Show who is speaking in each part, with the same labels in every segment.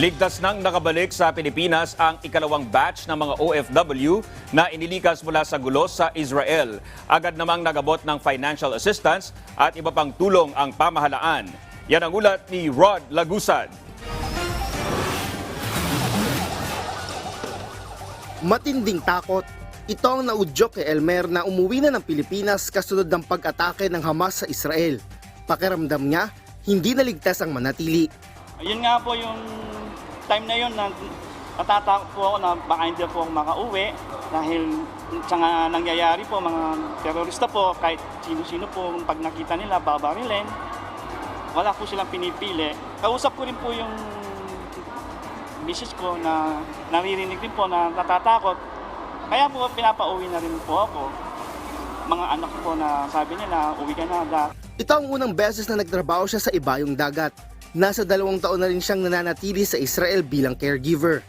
Speaker 1: Ligtas nang nakabalik sa Pilipinas ang ikalawang batch ng mga OFW na inilikas mula sa gulo sa Israel. Agad namang nagabot ng financial assistance at iba pang tulong ang pamahalaan. Yan ang ulat ni Rod Lagusad.
Speaker 2: Matinding takot. Ito ang naudyok kay Elmer na umuwi na ng Pilipinas kasunod ng pag-atake ng Hamas sa Israel. Pakiramdam niya, hindi naligtas ang manatili.
Speaker 3: Yun nga po yung time na yun na natatakot po ako na baka hindi po ako makauwi dahil sa nga nangyayari po mga terorista po kahit sino-sino po pag nakita nila babarilin wala po silang pinipili. Kausap ko rin po yung misis ko na naririnig din po na natatakot. Kaya po pinapauwi na rin po ako. Mga anak ko po na sabi nila, uwi ka na, dad.
Speaker 2: Ito ang unang beses na nagtrabaho siya sa ibayong dagat. Nasa dalawang taon na rin siyang nananatili sa Israel bilang caregiver.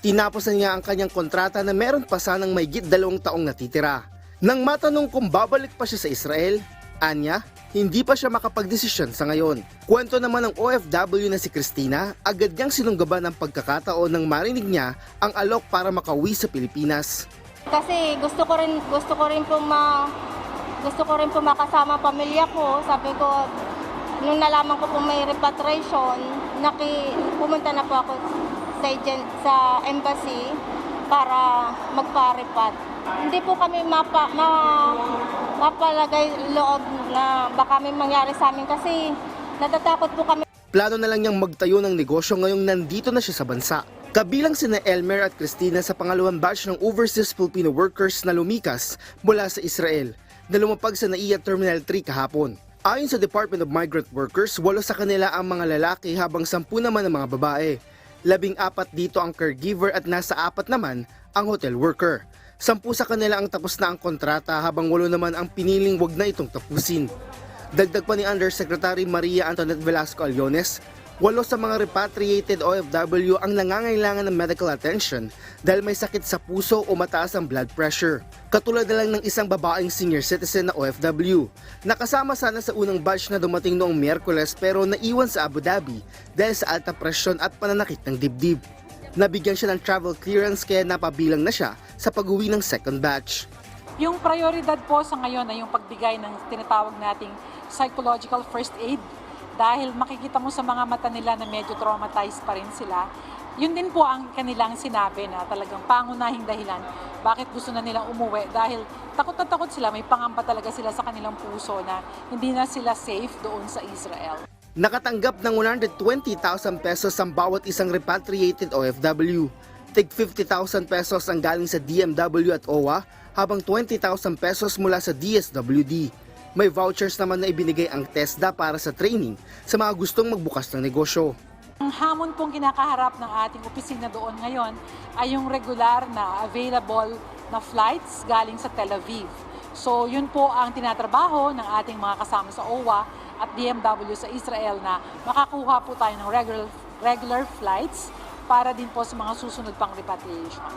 Speaker 2: Tinapos na niya ang kanyang kontrata na meron pa sanang may dalawang taong natitira. Nang matanong kung babalik pa siya sa Israel, anya, hindi pa siya makapagdesisyon sa ngayon. Kwento naman ng OFW na si Christina, agad niyang sinunggaban ng pagkakataon nang marinig niya ang alok para makauwi sa Pilipinas.
Speaker 4: Kasi gusto ko rin gusto ko rin po ma gusto ko rin po makasama pamilya ko. Sabi ko nung nalaman ko po may repatriation, naki pumunta na po ako sa agent sa embassy para magpa-repat. Hindi po kami mapa, ma, mapalagay loob na baka may mangyari sa amin kasi natatakot po kami
Speaker 2: Plano na lang niyang magtayo ng negosyo ngayong nandito na siya sa bansa. Kabilang sina Elmer at Christina sa pangalawang batch ng overseas Filipino workers na lumikas mula sa Israel na lumapag sa NAIA Terminal 3 kahapon. Ayon sa Department of Migrant Workers, walo sa kanila ang mga lalaki habang sampu naman ang mga babae. Labing apat dito ang caregiver at nasa apat naman ang hotel worker. Sampu sa kanila ang tapos na ang kontrata habang walo naman ang piniling wag na itong tapusin. Dagdag pa ni Undersecretary Maria Antoinette Velasco Aliones, walo sa mga repatriated OFW ang nangangailangan ng medical attention dahil may sakit sa puso o mataas ang blood pressure. Katulad na lang ng isang babaeng senior citizen na OFW. Nakasama sana sa unang batch na dumating noong Miyerkules pero naiwan sa Abu Dhabi dahil sa alta presyon at pananakit ng dibdib. Nabigyan siya ng travel clearance kaya napabilang na siya sa pag-uwi ng second batch.
Speaker 5: Yung prioridad po sa ngayon ay yung pagbigay ng tinatawag nating psychological first aid dahil makikita mo sa mga mata nila na medyo traumatized pa rin sila. Yun din po ang kanilang sinabi na talagang pangunahing dahilan bakit gusto na nilang umuwi dahil takot na takot sila, may pangamba talaga sila sa kanilang puso na hindi na sila safe doon sa Israel.
Speaker 2: Nakatanggap ng 120,000 pesos ang bawat isang repatriated OFW. Tig 50,000 pesos ang galing sa DMW at OWA, habang 20,000 pesos mula sa DSWD. May vouchers naman na ibinigay ang TESDA para sa training sa mga gustong magbukas ng negosyo.
Speaker 5: Ang hamon pong kinakaharap ng ating opisina doon ngayon ay yung regular na available na flights galing sa Tel Aviv. So yun po ang tinatrabaho ng ating mga kasama sa OWA at DMW sa Israel na makakuha po tayo ng regular, regular flights para din po sa mga susunod pang repatriation.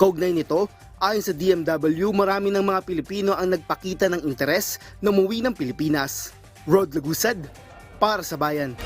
Speaker 2: Kaugnay nito, ayon sa DMW, marami ng mga Pilipino ang nagpakita ng interes na umuwi ng Pilipinas. Rod Lagusad, para sa bayan.